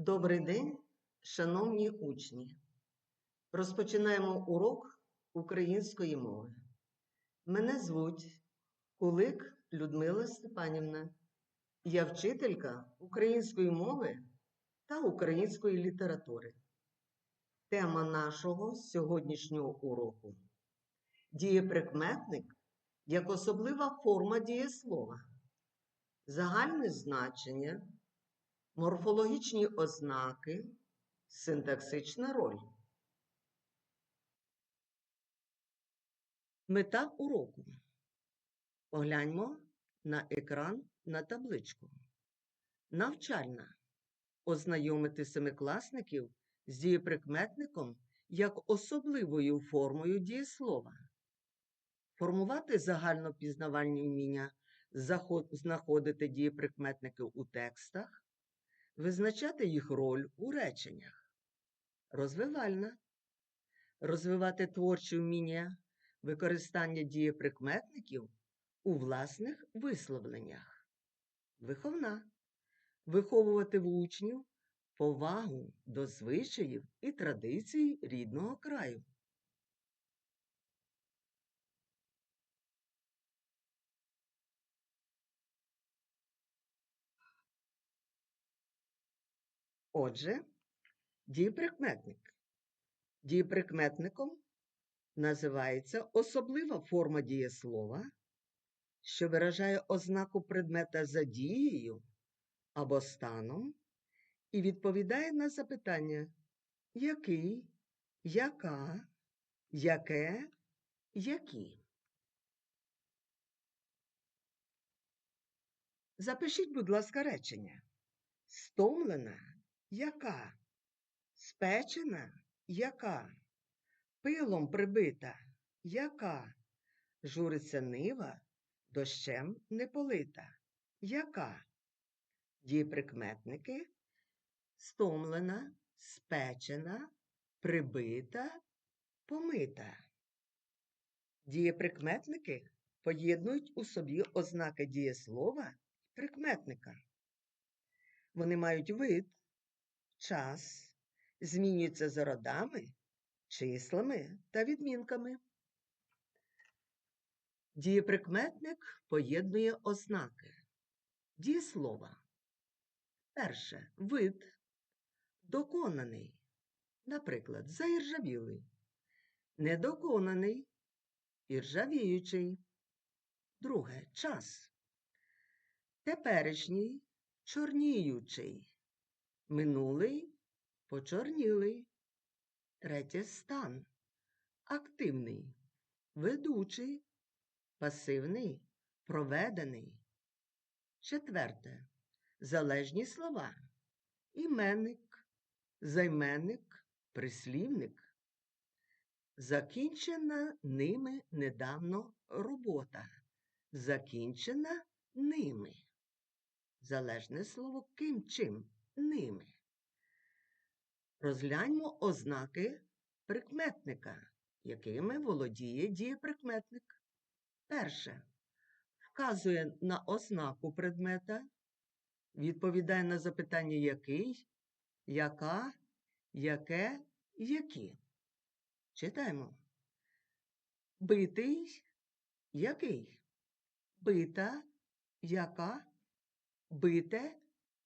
Добрий день, шановні учні. Розпочинаємо урок української мови. Мене звуть Кулик Людмила Степанівна. Я вчителька української мови та української літератури. Тема нашого сьогоднішнього уроку дієприкметник як особлива форма дієслова, загальне значення, морфологічні ознаки, синтаксична роль. Мета уроку. Погляньмо на екран на табличку. Навчальна. Ознайомити семикласників з дієприкметником як особливою формою дієслова. Формувати загальнопізнавальні вміння, знаходити дієприкметники у текстах, визначати їх роль у реченнях. Розвивальна. Розвивати творчі вміння використання дієприкметників у власних висловленнях. Виховна. Виховувати в учнів повагу до звичаїв і традицій рідного краю. Отже, дієприкметник. Дієприкметником називається особлива форма дієслова, що виражає ознаку предмета за дією або станом і відповідає на запитання який, яка, яке, які. Запишіть, будь ласка, речення. Стомлена яка? Спечена яка? Пилом прибита яка? Журиться нива, дощем не полита. Яка? Дієприкметники стомлена, спечена, прибита, помита. Дієприкметники поєднують у собі ознаки дієслова і прикметника. Вони мають вид, час, змінюються за родами, числами та відмінками. Дієприкметник поєднує ознаки. Дієслова. Перше. Вид. Доконаний, наприклад, заіржавілий, недоконаний, іржавіючий. Друге. Час. Теперішній. Чорніючий, минулий почорнілий. Третє стан. Активний, ведучий, пасивний, проведений. Четверте. Залежні слова. Іменник, займенник, прислівник. Закінчена ними недавно робота. Закінчена ними. Залежне слово ким чим ними. Розгляньмо ознаки прикметника, якими володіє дієприкметник. Перше. Вказує на ознаку предмета, відповідає на запитання який, яка, яке, які. Читаємо. Битий, який? Бита, яка? Бите,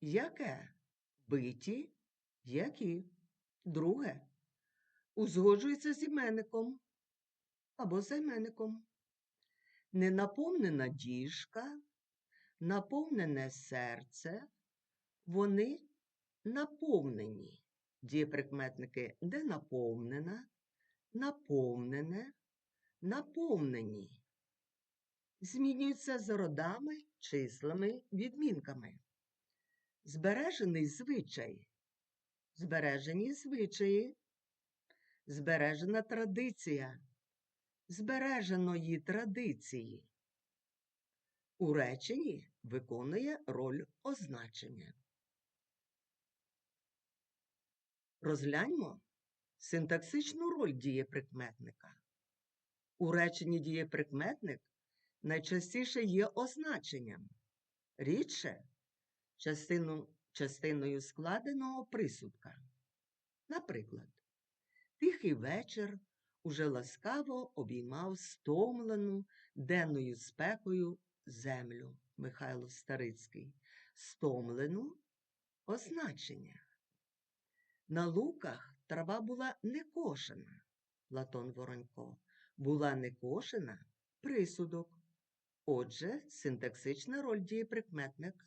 яке? Биті, які? Друге. Узгоджується з іменником або займенником. Ненаповнена діжка, наповнене серце, вони наповнені. Дієприкметники де наповнена, наповнене, наповнені. Змінюються за родами, числами, відмінками. Збережений звичай. Збережені звичаї, збережена традиція, збереженої традиції. У реченні виконує роль означення. Розгляньмо синтаксичну роль дієприкметника. У реченні дієприкметник найчастіше є означенням. Рідше частину частиною складеного присудка. Наприклад, тихий вечір уже ласкаво обіймав стомлену денною спекою землю Михайло Старицький. Стомлену означення. На луках трава була не кошена, Платон Воронько, була не кошена присудок. Отже, синтаксична роль дієприкметник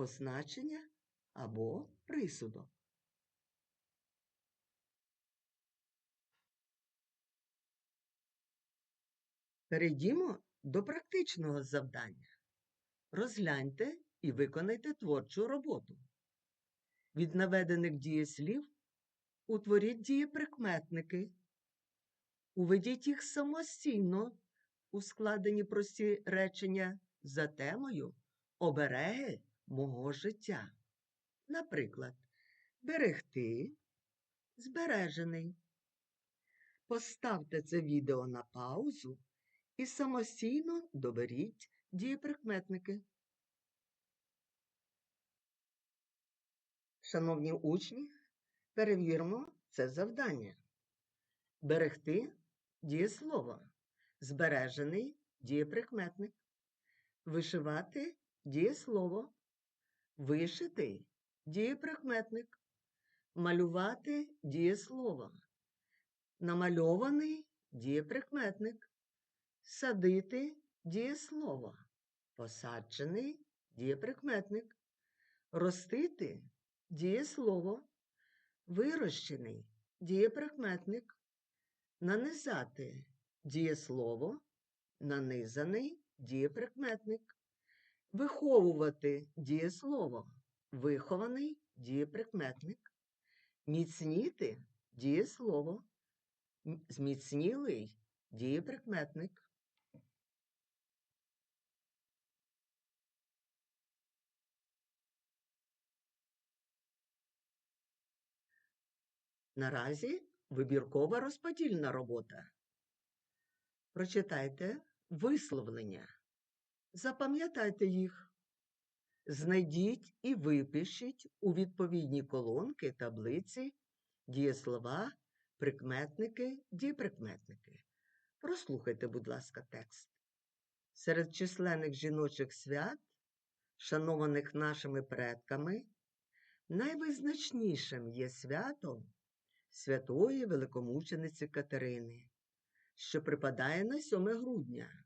означення або присудок. Перейдімо до практичного завдання. Розгляньте і виконайте творчу роботу. Від наведених дієслів утворіть дієприкметники. Уведіть їх самостійно у складені прості речення за темою обереги мого життя. Наприклад, берегти, збережений. Поставте це відео на паузу і самостійно доберіть дієприкметники. Шановні учні, перевіримо це завдання. Берегти дієслово. Збережений дієприкметник. Вишивати дієслово. Вишитий дієприкметник. Малювати дієслово. Намальований дієприкметник. Садити дієслово. Посаджений дієприкметник. Ростити дієслово. Вирощений дієприкметник. Нанизати дієслово. Нанизаний дієприкметник. Виховувати дієслово. Вихований дієприкметник. Міцніти дієслово. Зміцнілий дієприкметник. Наразі вибіркова розподільна робота. Прочитайте висловлення. Запам'ятайте їх. Знайдіть і випишіть у відповідні колонки таблиці дієслова, прикметники, дієприкметники. Прослухайте, будь ласка, текст. Серед численних жіночих свят, шанованих нашими предками, найвизначнішим є святом святої великомучениці Катерини, що припадає на 7 грудня.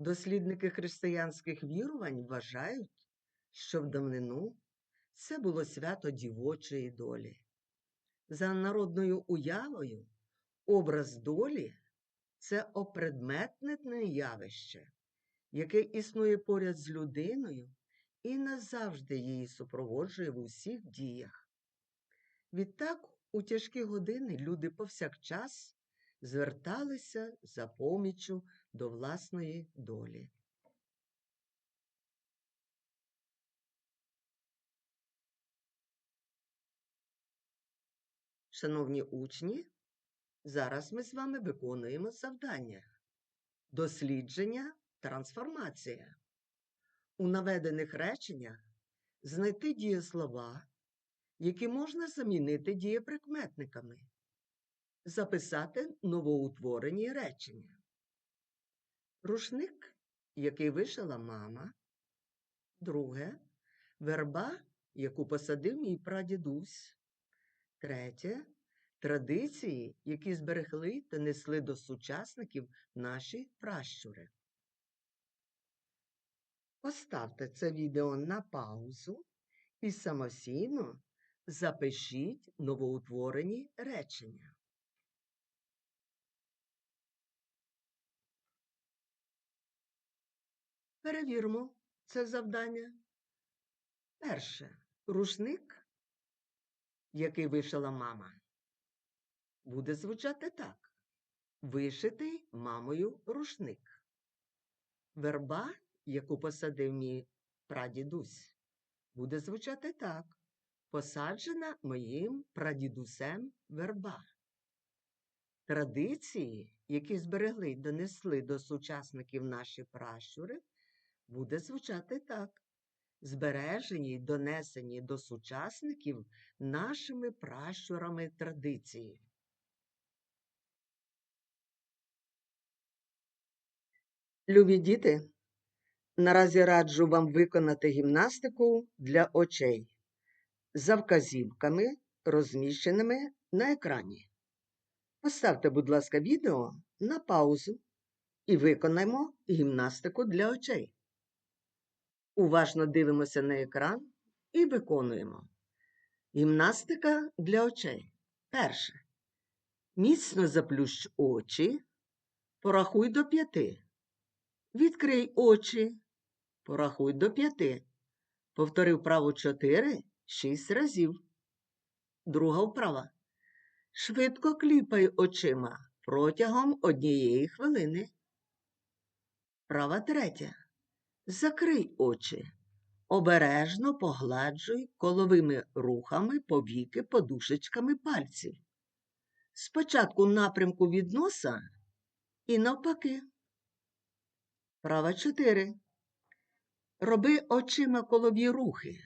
Дослідники християнських вірувань вважають, що в давнину це було свято дівочої долі. За народною уявою, образ долі це опредметнене явище, яке існує поряд з людиною і назавжди її супроводжує в усіх діях. Відтак, у тяжкі години люди повсякчас зверталися за поміччю до власної долі. Шановні учні, зараз ми з вами виконуємо завдання. Дослідження, трансформація. У наведених реченнях знайти дієслова, які можна замінити дієприкметниками. Записати новоутворені речення. Рушник, який вишила мама. Друге. Верба, яку посадив мій прадідусь. Третє. Традиції, які зберегли та несли до сучасників наші пращури. Поставте це відео на паузу і самостійно запишіть новоутворені речення. Перевіримо це завдання. Перше. Рушник, який вишила мама, буде звучати так. Вишитий мамою рушник. Верба, яку посадив мій прадідусь, буде звучати так. Посаджена моїм прадідусем верба. Традиції, які зберегли й донесли до сучасників наші пращури, буде звучати так. збережені й донесені до сучасників нашими пращурами традиції. Любі діти, наразі раджу вам виконати гімнастику для очей за вказівками, розміщеними на екрані. Поставте, будь ласка, відео на паузу і виконаємо гімнастику для очей. Уважно дивимося на екран і виконуємо. Гімнастика для очей. Перше. Міцно заплющ очі. Порахуй до п'яти. Відкрий очі. Порахуй до п'яти. Повтори вправу чотири, шість разів. Друга вправа. Швидко кліпай очима протягом однієї хвилини. Вправа третя. Закрий очі. Обережно погладжуй коловими рухами повіки подушечками пальців. Спочатку напрямку від носа і навпаки. Права 4. Роби очима колові рухи.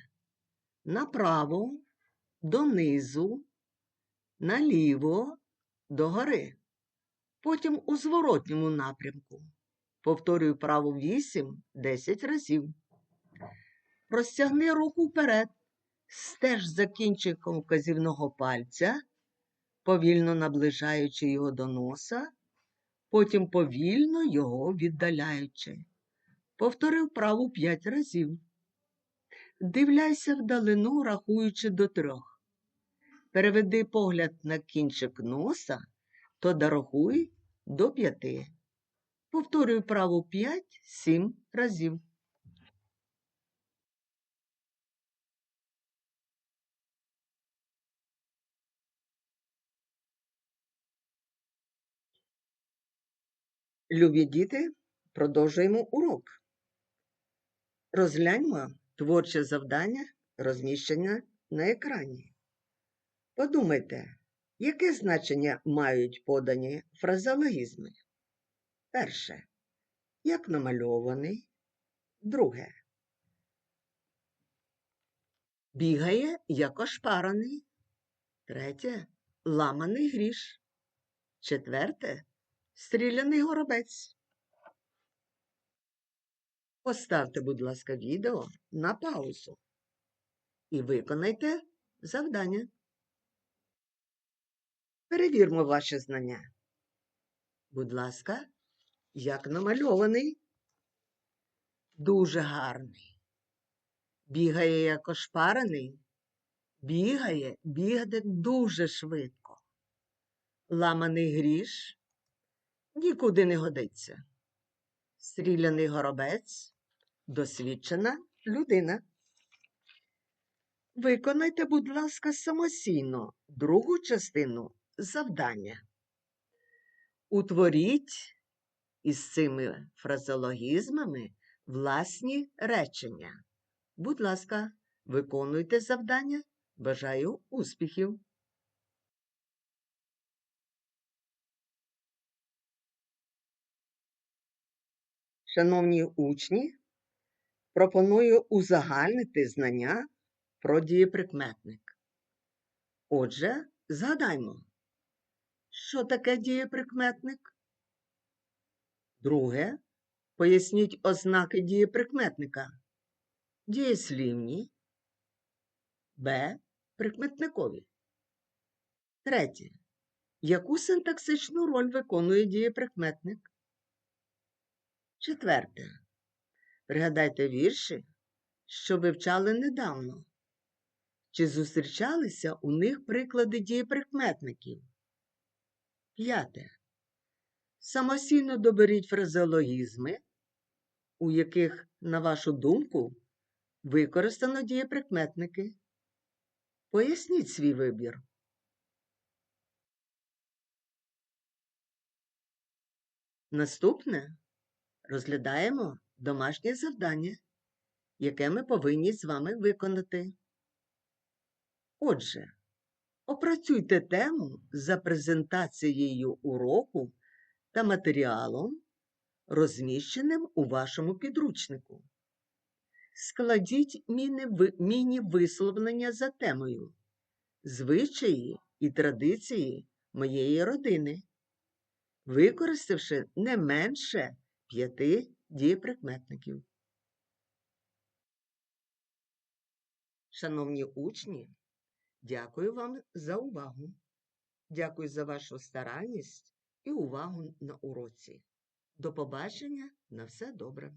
Направо, донизу, наліво, догори. Потім у зворотньому напрямку. Повторюй праву 8-10 разів. Розтягни руку вперед, стеж за кінчиком вказівного пальця, повільно наближаючи його до носа, потім повільно його віддаляючи. Повтори вправу 5 разів. Дивляйся вдалину, рахуючи до трьох. Переведи погляд на кінчик носа, то дорахуй до п'яти. Повторюй праву 5-7 разів. Любі діти, продовжуємо урок. Розгляньмо творче завдання, розміщення на екрані. Подумайте, яке значення мають подані фразеологізми? Перше. Як намальований. Друге. Бігає, як ошпараний. Третє. Ламаний гріш. Четверте. Стріляний горобець. Поставте, будь ласка, відео на паузу і виконайте завдання. Перевірмо ваші знання. Будь ласка, як намальований. Дуже гарний. Бігає як ошпарений. Бігає, бігає дуже швидко. Ламаний гріш нікуди не годиться. Стріляний горобець досвідчена людина. Виконайте, будь ласка, самостійно другу частину завдання. Утворіть із цими фразеологізмами власні речення. Будь ласка, виконуйте завдання. Бажаю успіхів! Шановні учні, пропоную узагальнити знання про дієприкметник. Отже, згадаймо, що таке дієприкметник? Друге, поясніть ознаки дієприкметника. Дієслівні, Б. Прикметникові. Третє. Яку синтаксичну роль виконує дієприкметник? Четверте. Пригадайте вірші, що вивчали недавно. Чи зустрічалися у них приклади дієприкметників? П'яте. Самостійно доберіть фразеологізми, у яких, на вашу думку, використано дієприкметники. Поясніть свій вибір. Наступне розглядаємо домашнє завдання, яке ми повинні з вами виконати. Отже, опрацюйте тему за презентацією уроку та матеріалом, розміщеним у вашому підручнику. Складіть міні-висловлення за темою звичаї і традиції моєї родини, використавши не менше п'яти дієприкметників. Шановні учні, дякую вам за увагу. Дякую за вашу старанність і увагу на уроці. До побачення на все добре.